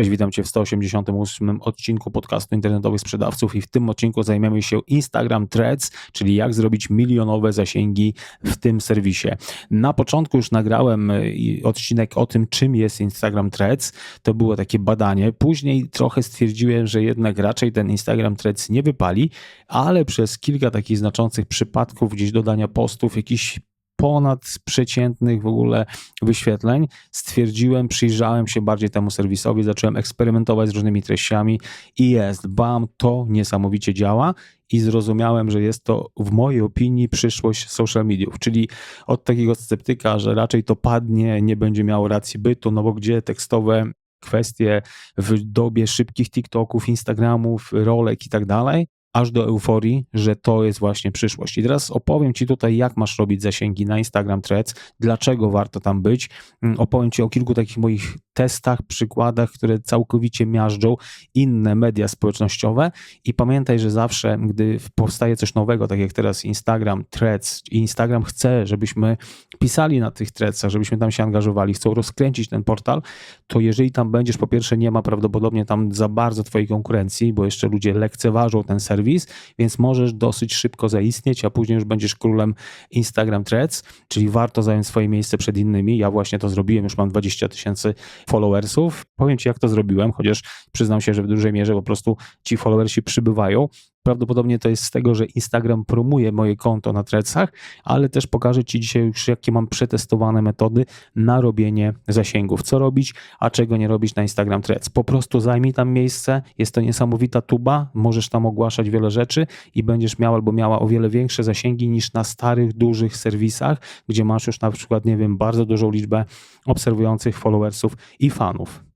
Cześć, witam Cię w 188 odcinku podcastu internetowych sprzedawców i w tym odcinku zajmiemy się Instagram Threads, czyli jak zrobić milionowe zasięgi w tym serwisie. Na początku już nagrałem y, odcinek o tym, czym jest Instagram Threads. To było takie badanie. Później trochę stwierdziłem, że jednak raczej ten Instagram Threads nie wypali, ale przez kilka takich znaczących przypadków gdzieś dodania postów, jakiś ponad przeciętnych w ogóle wyświetleń, stwierdziłem, przyjrzałem się bardziej temu serwisowi, zacząłem eksperymentować z różnymi treściami i jest, bam, to niesamowicie działa i zrozumiałem, że jest to w mojej opinii przyszłość social mediów, czyli od takiego sceptyka, że raczej to padnie, nie będzie miało racji bytu, no bo gdzie tekstowe kwestie w dobie szybkich TikToków, Instagramów, rolek i tak dalej, aż do euforii, że to jest właśnie przyszłość. I teraz opowiem Ci tutaj, jak masz robić zasięgi na Instagram Threads, dlaczego warto tam być. Mm, opowiem Ci o kilku takich moich testach, przykładach, które całkowicie miażdżą inne media społecznościowe i pamiętaj, że zawsze, gdy powstaje coś nowego, tak jak teraz Instagram, Threads Instagram chce, żebyśmy pisali na tych threadsach, żebyśmy tam się angażowali, chcą rozkręcić ten portal, to jeżeli tam będziesz, po pierwsze nie ma prawdopodobnie tam za bardzo Twojej konkurencji, bo jeszcze ludzie lekceważą ten serwis, więc możesz dosyć szybko zaistnieć, a później już będziesz królem Instagram Threads, czyli warto zająć swoje miejsce przed innymi. Ja właśnie to zrobiłem, już mam 20 tysięcy followersów. Powiem Ci, jak to zrobiłem, chociaż przyznam się, że w dużej mierze po prostu ci followersi przybywają. Prawdopodobnie to jest z tego, że Instagram promuje moje konto na Threadsach, ale też pokażę Ci dzisiaj już, jakie mam przetestowane metody na robienie zasięgów. Co robić, a czego nie robić na Instagram Threads. Po prostu zajmij tam miejsce, jest to niesamowita tuba, możesz tam ogłaszać wiele rzeczy i będziesz miał albo miała o wiele większe zasięgi niż na starych, dużych serwisach, gdzie masz już na przykład, nie wiem, bardzo dużą liczbę obserwujących followersów i fanów.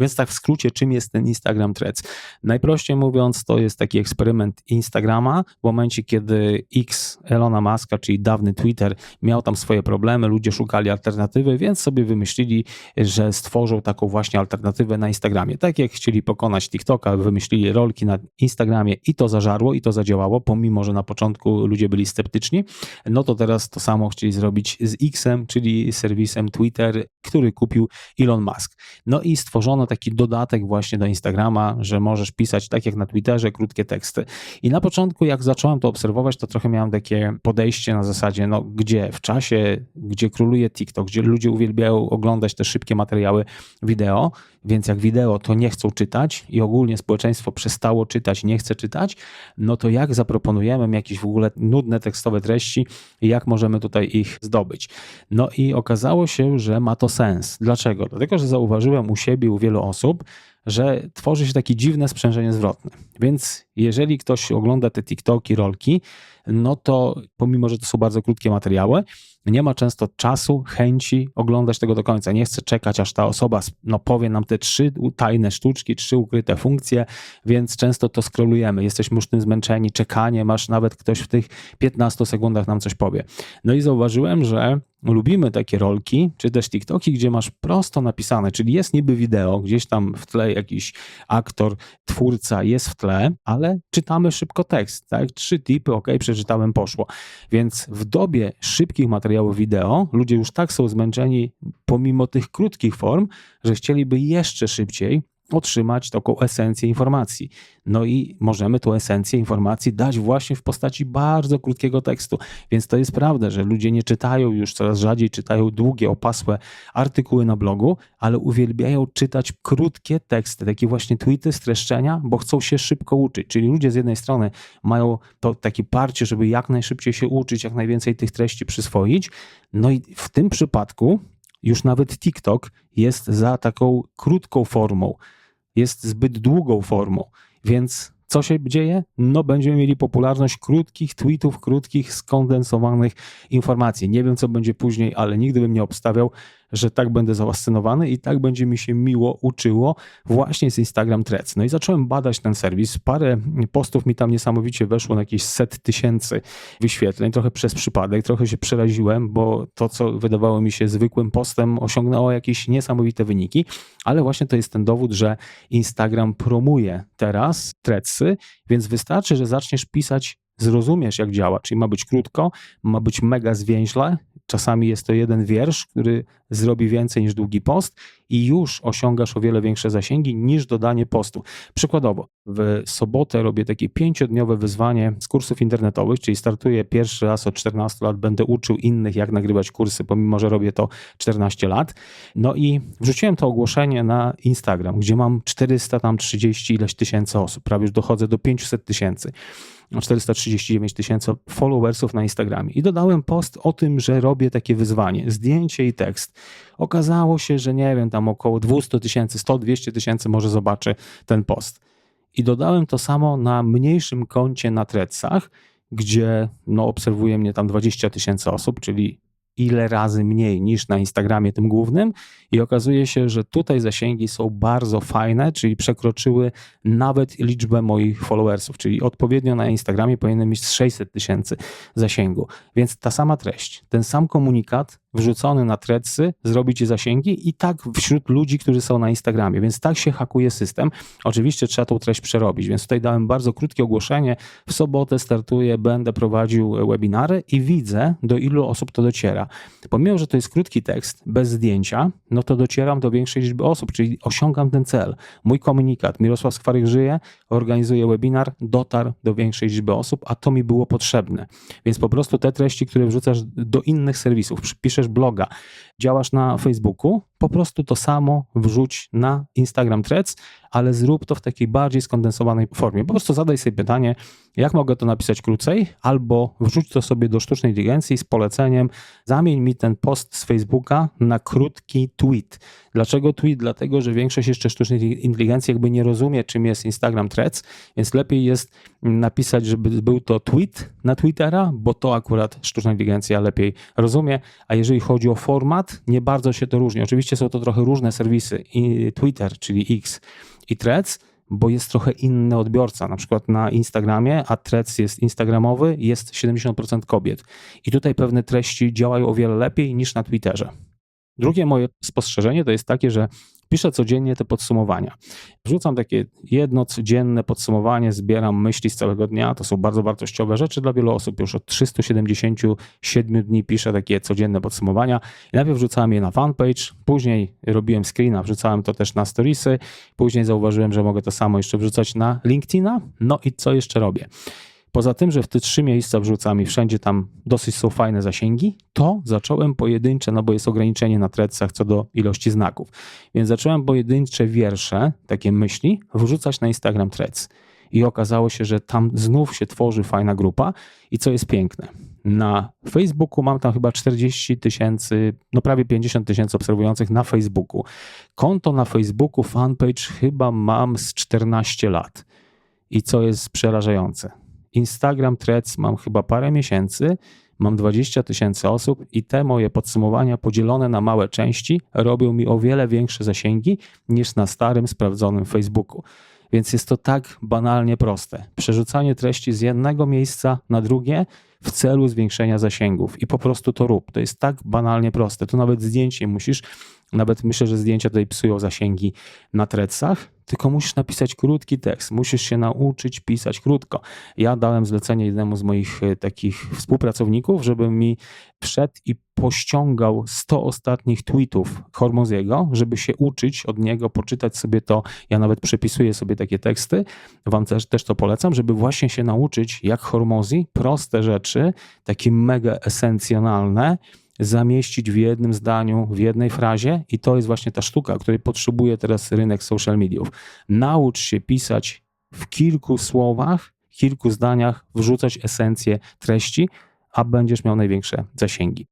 Więc tak w skrócie, czym jest ten Instagram Threads? Najprościej mówiąc, to jest taki eksperyment Instagrama w momencie, kiedy X Elona Muska, czyli dawny Twitter, miał tam swoje problemy, ludzie szukali alternatywy, więc sobie wymyślili, że stworzą taką właśnie alternatywę na Instagramie. Tak jak chcieli pokonać TikToka, wymyślili rolki na Instagramie i to zażarło, i to zadziałało, pomimo, że na początku ludzie byli sceptyczni, no to teraz to samo chcieli zrobić z Xem, czyli serwisem Twitter, który kupił Elon Musk. No i stworzono taki dodatek właśnie do Instagrama, że możesz pisać tak jak na Twitterze krótkie teksty. I na początku, jak zacząłem to obserwować, to trochę miałem takie podejście na zasadzie, no gdzie w czasie, gdzie króluje TikTok, gdzie ludzie uwielbiają oglądać te szybkie materiały wideo, więc jak wideo to nie chcą czytać i ogólnie społeczeństwo przestało czytać, nie chce czytać, no to jak zaproponujemy jakieś w ogóle nudne tekstowe treści, jak możemy tutaj ich zdobyć? No i okazało się, że ma to sens. Dlaczego? Dlatego, że zauważyłem u siebie, u wielu osób, że tworzy się takie dziwne sprzężenie zwrotne. Więc jeżeli ktoś ogląda te TikToki, rolki, no to pomimo, że to są bardzo krótkie materiały, nie ma często czasu, chęci oglądać tego do końca. Nie chce czekać, aż ta osoba no, powie nam te trzy tajne sztuczki, trzy ukryte funkcje, więc często to skrolujemy. Jesteśmy już tym zmęczeni, czekanie, masz nawet ktoś w tych 15 sekundach nam coś powie. No i zauważyłem, że lubimy takie rolki, czy też TikToki, gdzie masz prosto napisane, czyli jest niby wideo, gdzieś tam w tle jakiś aktor, twórca jest w tle, ale czytamy szybko tekst, tak? Trzy tipy, ok, przeczytałem, poszło. Więc w dobie szybkich materiałów wideo ludzie już tak są zmęczeni pomimo tych krótkich form, że chcieliby jeszcze szybciej otrzymać taką esencję informacji. No i możemy tą esencję informacji dać właśnie w postaci bardzo krótkiego tekstu. Więc to jest prawda, że ludzie nie czytają już coraz rzadziej, czytają długie, opasłe artykuły na blogu, ale uwielbiają czytać krótkie teksty, takie właśnie tweety, streszczenia, bo chcą się szybko uczyć. Czyli ludzie z jednej strony mają to takie parcie, żeby jak najszybciej się uczyć, jak najwięcej tych treści przyswoić. No i w tym przypadku już nawet TikTok jest za taką krótką formą jest zbyt długą formą, więc co się dzieje? No, będziemy mieli popularność krótkich tweetów, krótkich, skondensowanych informacji. Nie wiem, co będzie później, ale nigdy bym nie obstawiał, że tak będę zafascynowany i tak będzie mi się miło uczyło właśnie z Instagram Threads. No i zacząłem badać ten serwis. Parę postów mi tam niesamowicie weszło na jakieś set tysięcy wyświetleń, trochę przez przypadek, trochę się przeraziłem, bo to, co wydawało mi się zwykłym postem, osiągnęło jakieś niesamowite wyniki, ale właśnie to jest ten dowód, że Instagram promuje teraz Więc wystarczy, że zaczniesz pisać zrozumiesz, jak działa, czyli ma być krótko, ma być mega zwięźle, czasami jest to jeden wiersz, który zrobi więcej niż długi post i już osiągasz o wiele większe zasięgi niż dodanie postu. Przykładowo, w sobotę robię takie pięciodniowe wyzwanie z kursów internetowych, czyli startuję pierwszy raz od 14 lat, będę uczył innych, jak nagrywać kursy, pomimo, że robię to 14 lat. No i wrzuciłem to ogłoszenie na Instagram, gdzie mam 430 ileś tysięcy osób, prawie już dochodzę do 500 tysięcy. 439 tysięcy followersów na Instagramie. I dodałem post o tym, że robię takie wyzwanie, zdjęcie i tekst. Okazało się, że nie wiem, tam około 200 tysięcy, 100-200 tysięcy może zobaczy ten post. I dodałem to samo na mniejszym koncie na Tredsach, gdzie no, obserwuje mnie tam 20 tysięcy osób, czyli ile razy mniej niż na Instagramie tym głównym i okazuje się, że tutaj zasięgi są bardzo fajne, czyli przekroczyły nawet liczbę moich followersów, czyli odpowiednio na Instagramie powinienem mieć 600 tysięcy zasięgu. Więc ta sama treść, ten sam komunikat wrzucony na Threadsy zrobi ci zasięgi i tak wśród ludzi, którzy są na Instagramie, więc tak się hakuje system. Oczywiście trzeba tą treść przerobić, więc tutaj dałem bardzo krótkie ogłoszenie. W sobotę startuję, będę prowadził webinary i widzę, do ilu osób to dociera. Pomimo, że to jest krótki tekst, bez zdjęcia, no to docieram do większej liczby osób, czyli osiągam ten cel. Mój komunikat, Mirosław Skwarych żyje, organizuje webinar, dotarł do większej liczby osób, a to mi było potrzebne. Więc po prostu te treści, które wrzucasz do innych serwisów, piszesz bloga, działasz na Facebooku, po prostu to samo wrzuć na Instagram Threads, ale zrób to w takiej bardziej skondensowanej formie. Po prostu zadaj sobie pytanie, jak mogę to napisać krócej, albo wrzuć to sobie do sztucznej inteligencji z poleceniem, zamień mi ten post z Facebooka na krótki tweet. Dlaczego tweet? Dlatego, że większość jeszcze sztucznej inteligencji jakby nie rozumie, czym jest Instagram Threads, więc lepiej jest napisać, żeby był to tweet na Twittera, bo to akurat sztuczna inteligencja lepiej rozumie, a jeżeli chodzi o format, nie bardzo się to różni. Oczywiście są to trochę różne serwisy, i Twitter, czyli X i Threads, bo jest trochę inny odbiorca. Na przykład na Instagramie, a Threads jest instagramowy, jest 70% kobiet. I tutaj pewne treści działają o wiele lepiej niż na Twitterze. Drugie moje spostrzeżenie to jest takie, że piszę codziennie te podsumowania. Wrzucam takie jedno codzienne podsumowanie, zbieram myśli z całego dnia. To są bardzo wartościowe rzeczy dla wielu osób. Już od 377 dni piszę takie codzienne podsumowania. I najpierw wrzucałem je na fanpage, później robiłem screena, wrzucałem to też na storiesy, później zauważyłem, że mogę to samo jeszcze wrzucać na LinkedIna. No i co jeszcze robię? Poza tym, że w te trzy miejsca wrzucam i wszędzie tam dosyć są fajne zasięgi, to zacząłem pojedyncze, no bo jest ograniczenie na tredsach co do ilości znaków. Więc zacząłem pojedyncze wiersze, takie myśli, wrzucać na Instagram Threads. I okazało się, że tam znów się tworzy fajna grupa. I co jest piękne, na Facebooku mam tam chyba 40 tysięcy, no prawie 50 tysięcy obserwujących na Facebooku. Konto na Facebooku, fanpage chyba mam z 14 lat. I co jest przerażające, Instagram Threads mam chyba parę miesięcy, mam 20 tysięcy osób i te moje podsumowania podzielone na małe części robią mi o wiele większe zasięgi niż na starym, sprawdzonym Facebooku. Więc jest to tak banalnie proste. Przerzucanie treści z jednego miejsca na drugie w celu zwiększenia zasięgów i po prostu to rób. To jest tak banalnie proste. Tu nawet zdjęcie musisz, nawet myślę, że zdjęcia tutaj psują zasięgi na tredsach, tylko musisz napisać krótki tekst, musisz się nauczyć pisać krótko. Ja dałem zlecenie jednemu z moich e, takich współpracowników, żeby mi wszedł i pościągał 100 ostatnich tweetów Hormoziego, żeby się uczyć od niego, poczytać sobie to. Ja nawet przepisuję sobie takie teksty, wam też, też to polecam, żeby właśnie się nauczyć, jak Hormozi proste rzeczy, takie mega esencjonalne, zamieścić w jednym zdaniu, w jednej frazie i to jest właśnie ta sztuka, której potrzebuje teraz rynek social mediów. Naucz się pisać w kilku słowach, kilku zdaniach, wrzucać esencję treści, a będziesz miał największe zasięgi.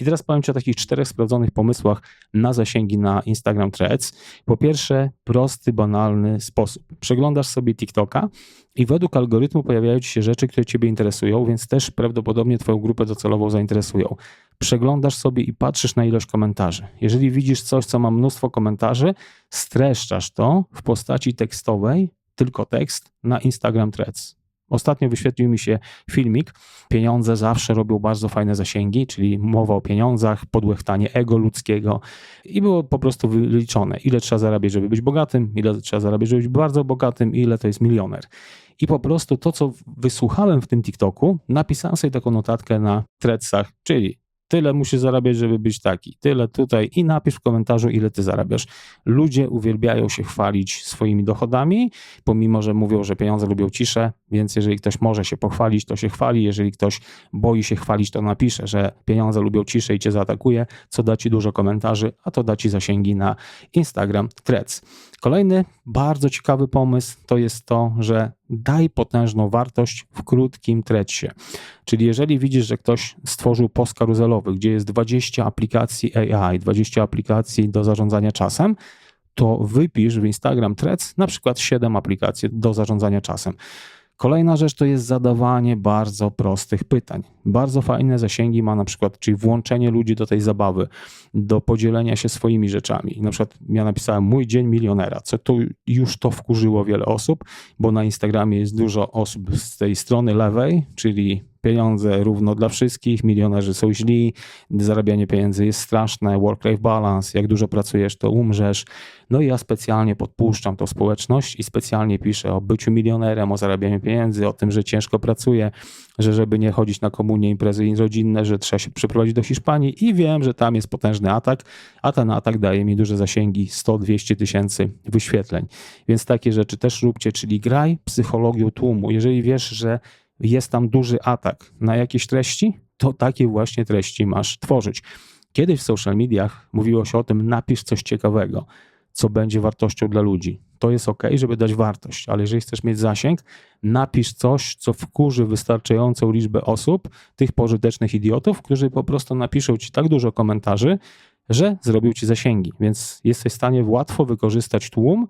I teraz powiem Ci o takich czterech sprawdzonych pomysłach na zasięgi na Instagram Threads. Po pierwsze, prosty, banalny sposób. Przeglądasz sobie TikToka i według algorytmu pojawiają Ci się rzeczy, które Ciebie interesują, więc też prawdopodobnie Twoją grupę docelową zainteresują. Przeglądasz sobie i patrzysz na ilość komentarzy. Jeżeli widzisz coś, co ma mnóstwo komentarzy, streszczasz to w postaci tekstowej, tylko tekst, na Instagram Threads Ostatnio wyświetlił mi się filmik. Pieniądze zawsze robią bardzo fajne zasięgi, czyli mowa o pieniądzach, podłechtanie ego ludzkiego i było po prostu wyliczone, ile trzeba zarabiać, żeby być bogatym, ile trzeba zarabiać, żeby być bardzo bogatym ile to jest milioner. I po prostu to, co wysłuchałem w tym TikToku, napisałem sobie taką notatkę na threadsach, czyli tyle musisz zarabiać, żeby być taki, tyle tutaj i napisz w komentarzu, ile ty zarabiasz. Ludzie uwielbiają się chwalić swoimi dochodami, pomimo, że mówią, że pieniądze lubią ciszę, więc jeżeli ktoś może się pochwalić, to się chwali, jeżeli ktoś boi się chwalić, to napisze, że pieniądze lubią ciszę i cię zaatakuje, co da ci dużo komentarzy, a to da ci zasięgi na Instagram Threads. Kolejny bardzo ciekawy pomysł to jest to, że daj potężną wartość w krótkim threadsie. Czyli jeżeli widzisz, że ktoś stworzył post karuzelowy, gdzie jest 20 aplikacji AI, 20 aplikacji do zarządzania czasem, to wypisz w Instagram Threads na przykład 7 aplikacji do zarządzania czasem. Kolejna rzecz to jest zadawanie bardzo prostych pytań. Bardzo fajne zasięgi ma na przykład, czyli włączenie ludzi do tej zabawy, do podzielenia się swoimi rzeczami. Na przykład ja napisałem mój dzień milionera, co tu już to wkurzyło wiele osób, bo na Instagramie jest dużo osób z tej strony lewej, czyli pieniądze równo dla wszystkich, milionerzy są źli, zarabianie pieniędzy jest straszne, work-life balance, jak dużo pracujesz, to umrzesz. No i ja specjalnie podpuszczam tą społeczność i specjalnie piszę o byciu milionerem, o zarabianiu pieniędzy, o tym, że ciężko pracuję, że żeby nie chodzić na komunie, imprezy rodzinne, że trzeba się przeprowadzić do Hiszpanii i wiem, że tam jest potężny atak, a ten atak daje mi duże zasięgi, 100-200 tysięcy wyświetleń. Więc takie rzeczy też róbcie, czyli graj psychologią tłumu. Jeżeli wiesz, że jest tam duży atak na jakieś treści, to takie właśnie treści masz tworzyć. Kiedyś w social mediach mówiło się o tym, napisz coś ciekawego, co będzie wartością dla ludzi. To jest ok, żeby dać wartość, ale jeżeli chcesz mieć zasięg, napisz coś, co wkurzy wystarczającą liczbę osób, tych pożytecznych idiotów, którzy po prostu napiszą ci tak dużo komentarzy, że zrobił ci zasięgi. Więc jesteś w stanie łatwo wykorzystać tłum,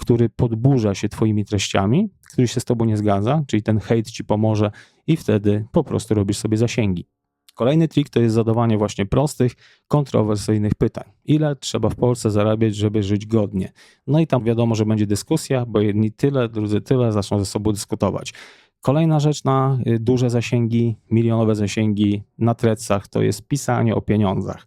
który podburza się Twoimi treściami, który się z Tobą nie zgadza, czyli ten hejt Ci pomoże i wtedy po prostu robisz sobie zasięgi. Kolejny trik to jest zadawanie właśnie prostych, kontrowersyjnych pytań. Ile trzeba w Polsce zarabiać, żeby żyć godnie? No i tam wiadomo, że będzie dyskusja, bo jedni tyle, drudzy tyle zaczną ze sobą dyskutować. Kolejna rzecz na y, duże zasięgi, milionowe zasięgi na trecach to jest pisanie o pieniądzach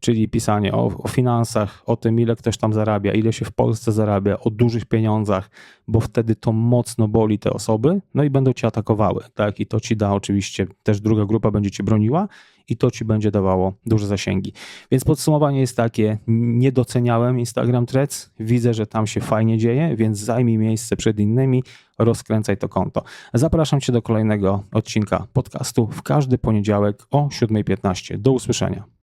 czyli pisanie o, o, finansach, o tym, ile ktoś tam zarabia, ile się w Polsce zarabia, o dużych pieniądzach, bo wtedy to mocno boli te osoby, no i będą cię atakowały, tak? I to ci da oczywiście, też druga grupa będzie cię broniła i to ci będzie dawało duże zasięgi. Więc podsumowanie jest takie, nie doceniałem Instagram Threads, widzę, że tam się fajnie dzieje, więc zajmij miejsce przed innymi, rozkręcaj to konto. Zapraszam cię do kolejnego odcinka podcastu w każdy poniedziałek o 7.15. Do usłyszenia.